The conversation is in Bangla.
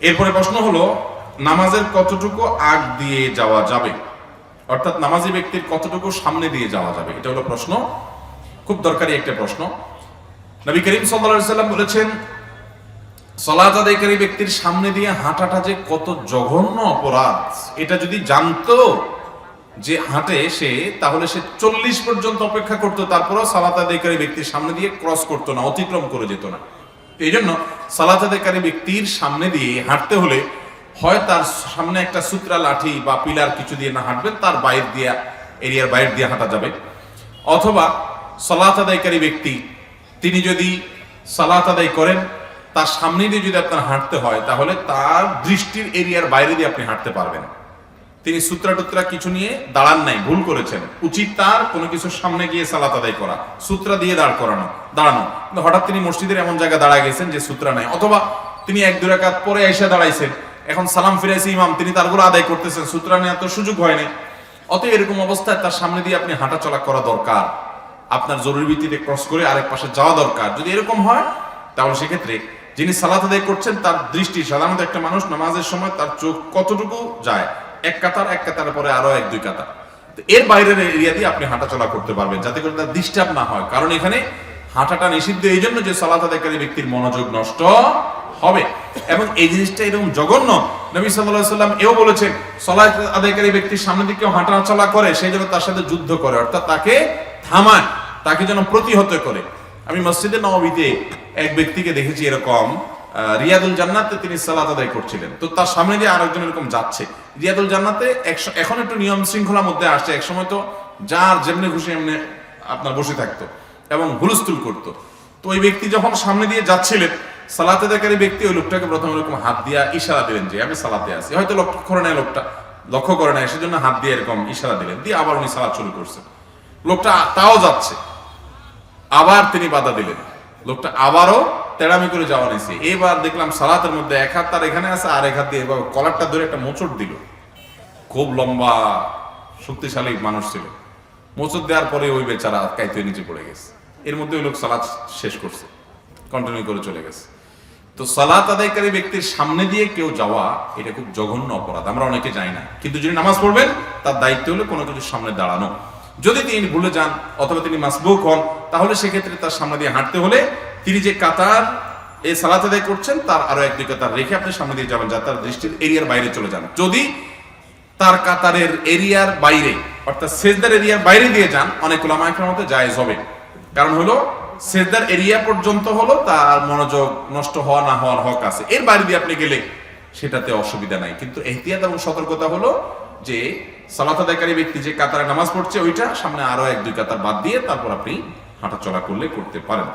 এরপরে প্রশ্ন হলো, নামাজের কতটুকু আগ দিয়ে যাওয়া যাবে? অর্থাৎ নামাজি ব্যক্তির কতটুকু সামনে দিয়ে যাওয়া যাবে? এটা হলো প্রশ্ন। খুব দরকারি একটা প্রশ্ন। নবী করিম সাল্লাম বলেছেন সলাত ব্যক্তির সামনে দিয়ে হাঁটাটা যে কত জঘন্য অপরাধ, এটা যদি জানতো যে হাঁটে সে, তাহলে সে চল্লিশ পর্যন্ত অপেক্ষা করতো, তারপরেও সালাত আদায়কারী ব্যক্তির সামনে দিয়ে ক্রস করতো না, অতিক্রম করে যেত না। এই জন্য সালাত আদায়কারী ব্যক্তির সামনে দিয়ে হাঁটতে হলে হয় তার সামনে একটা সূত্রা লাঠি বা পিলার কিছু দিয়ে না হাঁটবেন, তার বাইর দিয়ে, এরিয়ার বাইরে দিয়ে হাঁটা যাবে। অথবা সালাত আদায়কারী ব্যক্তি তিনি যদি সালাত আদায় করেন, তার সামনে দিয়ে যদি আপনার হাঁটতে হয়, তাহলে তার দৃষ্টির এরিয়ার বাইরে দিয়ে আপনি হাঁটতে পারবেন। তিনি সূত্রা টুত্রা কিছু নিয়ে দাঁড়ান নাই, ভুল করেছেন। উচিত তার কোনো কিছুর সামনে গিয়ে সালাত আদায় করা, সূত্রা দিয়ে দাঁড় করানো, দাঁড়ানো। হঠাৎ তিনি মসজিদের এমন জায়গায় দাঁড়ায় গেছেন যে সূত্রা নাই, অথবা তিনি এক দু রাকাত পরে এসে দাঁড়াইছেন। এখন সালাম ফিরাইছে ইমাম, তিনি তারগুলো আদায় করতেছেন, সূত্রা নেওয়ার তো সুযোগ হয় নাই। অতএব এরকম অবস্থায় তার সামনে দিয়ে আপনি হাঁটা চলা করা দরকার। আপনার জরুরি ভিত্তিতে ক্রস করে আরেক পাশে যাওয়া দরকার। যদি এরকম হয়, তাহলে সেক্ষেত্রে যিনি সালাত আদায় করছেন, তার দৃষ্টি সাধারণত একটা মানুষ নামাজের সময় তার চোখ কতটুকু যায় এক কাতার এক কাতার পরে আরও এক, দুই কাতার। এর বাইরের এরিয়া দিয়ে আপনি হাঁটা চলা করতে পারবেন, যাতে করে তার ডিস্টার্ব না হয়। কারণ এখানে হাঁটাটা নিষিদ্ধ, এই জন্য যে সালাত আদায়কারী ব্যক্তির মনোযোগ নষ্ট হবে। এবং এই জিনিসটা এরকম জঘন্য। নবী সাল্লাল্লাহু সাল্লাম এও বলেছেন, সালাত আদায়কারী ব্যক্তির সামনে দিকে হাঁটা চলা করে সেই জন্য তার সাথে যুদ্ধ করে, অর্থাৎ তাকে থামায়, তাকে যেন প্রতিহত করে। আমি মসজিদে নবীতে এক ব্যক্তিকে দেখেছি এরকম রিয়াদুল জান্নাতে তিনি সালাত আদায় করছিলেন। তো তার সামনে দিয়ে আরেকজন এরকম যাচ্ছে। রিয়াদুল জান্নাতে এখন একটু নিয়ম শৃঙ্খলার মধ্যে আসছে। এক সময় তো যার যেমনি খুশি এমনি আপনার বসে থাকতো এবং হুলস্থুল করতো। তো ওই ব্যক্তি যখন সামনে দিয়ে যাচ্ছিলেন, সালাতে দেখারি ব্যক্তি ওই লোকটাকে প্রথমে এরকম হাত দিয়া ইশারা দিলেন যে, আমি সালাতে আছি। হয়তো লক্ষ্য করে নাই লোকটা, লক্ষ্য করে নাই, সেজন্য হাত দিয়ে এরকম ইশারা দিলেন। দিয়ে আবার উনি সালাত শুরু করছেন। লোকটা তাও যাচ্ছে। আবার তিনি বাধা দিলেন। লোকটা আবারও তেড়ামি করে যাওয়া নিয়েছে এবার দেখলাম সালাতের মধ্যে এক হাত তার এখানে আছে, আর এক হাত দিয়ে এবার কলারটা ধরে একটা মোচড় দিল। খুব লম্বা, শক্তিশালী মানুষ ছিল। মোচড় দেওয়ার পরে ওই বেচারা কাইতে নিচে পড়ে গেছে। এর মধ্যে ওই লোক সালাত শেষ করছে কন্টিনিউ করে চলে গেছে। তো সালাত আদায়কারী ব্যক্তির সামনে দিয়ে কেউ যাওয়া, এটা খুব জঘন্য অপরাধ, আমরা অনেকে যাই না। কিন্তু যিনি নামাজ পড়বেন, তার দায়িত্ব হলো কোনো কিছুর সামনে দাঁড়ানো। যদি তিনি ভুলে যান, অথবা তিনি মাসবুক হন, তাহলে সেক্ষেত্রে তার সামনে দিয়ে হাঁটতে হলে তিনি যে কাতার এই সালাত আদায় করছেন, তার আরও এক দুই কাতার রেখে আপনি সামনে দিয়ে যাবেন, যাতে তার দৃষ্টির এরিয়ার বাইরে চলে যান। যদি তার কাতারের এরিয়ার বাইরে, অর্থাৎ সেজদার এরিয়ার বাইরে দিয়ে যান, অনেক ওলামাইকের মধ্যে জায়েজ হবে। কারণ হলো, সেজদার এরিয়া পর্যন্ত হলো তার মনোযোগ নষ্ট হওয়া না হওয়ার হক আছে। এর বাইরে দিয়ে আপনি গেলে সেটাতে অসুবিধা নাই। কিন্তু এহতিয়াত এবং সতর্কতা হলো যে, সালাত আদায়কারী ব্যক্তি যে কাতারে নামাজ পড়ছে, ওইটা সামনে আরও এক দুই কাতার বাদ দিয়ে তারপর আপনি হাঁটা চলা করলে করতে পারেন।